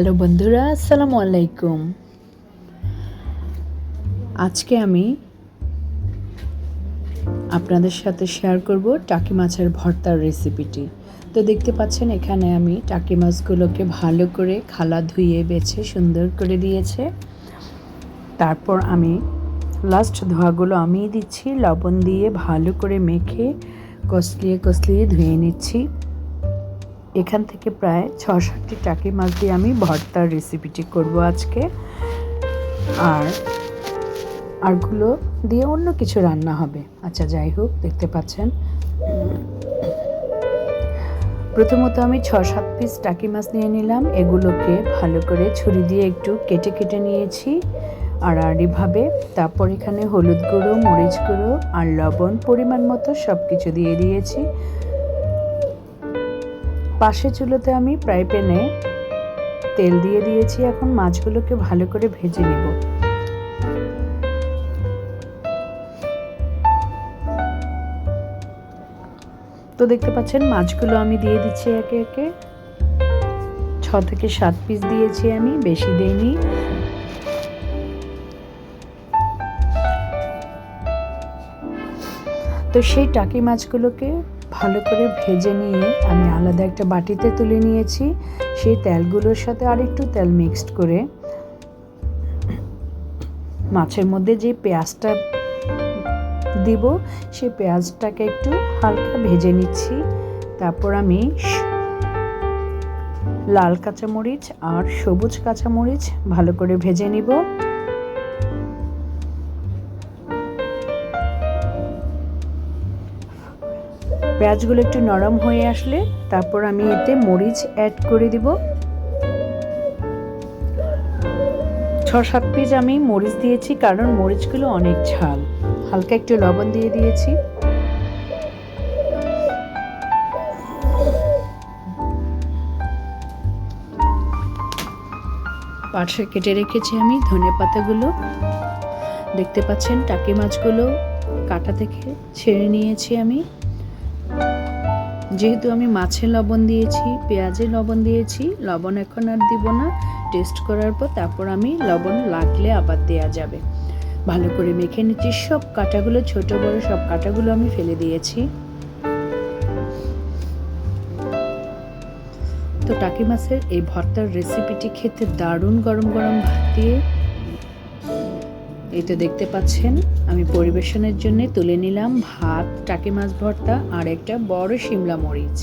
Hello বন্ধুরা, আসসালামু আলাইকুম। আজকে আমি আপনাদের সাথে শেয়ার করব টাকি মাছের ভর্তার রেসিপিটি তো দেখতে পাচ্ছেন, এখানে আমি টাকি মাছগুলোকে ভালো করে খালা ধুয়ে বেছে সুন্দর করে দিয়েছে। তারপর আমি লাস্ট ধোয়াগুলো আমি দিচ্ছি, লবণ দিয়ে ভালো করে মেখে কষলিয়ে কষলিয়ে ধুয়ে নিচ্ছি। এখান থেকে প্রায় ছ সাতটি টাকি মাছ দিয়ে আমি ভর্তার রেসিপিটি করব আজকে। আর আরগুলো দিয়ে অন্য কিছু রান্না হবে। আচ্ছা যাই হোক, দেখতে পাচ্ছেন। প্রথমত আমি ছ সাত পিস টাকি মাছ নিয়ে নিলাম। এগুলোকে ভালো করে ছুরি দিয়ে একটু কেটে কেটে নিয়েছি। আর আড়াআড়িভাবে তারপর এখানে হলুদ গুঁড়ো, মরিচ গুঁড়ো আর লবণ পরিমাণ মতো সব কিছু দিয়ে দিয়েছি। পাশে চুলোতে আমি ফ্রাই প্যানে তেল দিয়ে দিয়েছি। এখন মাছগুলোকে ভালো করে ভেজে নেব। তো দেখতে পাচ্ছেন, মাছগুলো আমি দিয়ে দিচ্ছি একে একে। ছ থেকে সাত পিস দিয়েছি আমি, বেশি দেইনি। তো সেই টাকি মাছগুলোকে ভালো করে ভেজে নিয়ে আমি আলাদা একটা বাটিতে তুলে নিয়েছি। সেই তেলগুলোর সাথে আরেকটু তেল মিক্সড করে মাছের মধ্যে যে পেঁয়াজটা দিব, সেই পেঁয়াজটাকে একটু হালকা ভেজে নিচ্ছি। তারপর আমি লাল কাঁচামরিচ আর সবুজ কাঁচামরিচ ভালো করে ভেজে নিব। পেঁয়াজগুলো একটু নরম হয়ে আসলে তারপর আমি এতে মরিচ অ্যাড করে দিব। ছ সাত পিস আমি মরিচ দিয়েছি কারণ মরিচগুলো অনেক ঝাল। হালকা একটু লবণ দিয়ে দিয়েছি। পার্শ্বে কেটে রেখেছি আমি ধনে পাতাগুলো। দেখতে পাচ্ছেন টাকি মাছগুলো কাটা থেকে ছেড়ে নিয়েছি আমি। যেহেতু আমি মাছে লবণ দিয়েছি, পেঁয়াজে লবণ দিয়েছি, লবণ এখন আর দিব না। টেস্ট করার পর তারপর আমি লবণ লাগলে আবার দেওয়া যাবে। ভালো করে মেখে নিচ্ছি। সব কাটাগুলো, ছোট, বড় সব কাটাগুলো আমি ফেলে দিয়েছি। তো টাকি মাছের এই ভর্তার রেসিপিটি খেতে দারুণ গরম গরম ভাত দিয়ে এই তো দেখতে পাচ্ছেন, আমি পরিবেশনের জন্য তুলে নিলাম ভাত, টাকি মাছ ভর্তা আর একটা বড় শিমলা মরিচ।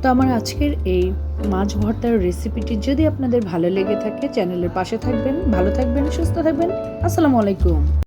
তো আমার আজকের এই মাছ ভর্তার রেসিপিটি যদি আপনাদের ভালো লেগে থাকে চ্যানেলের পাশে থাকবেন, ভালো থাকবেন, সুস্থ থাকবেন, আসসালামু আলাইকুম।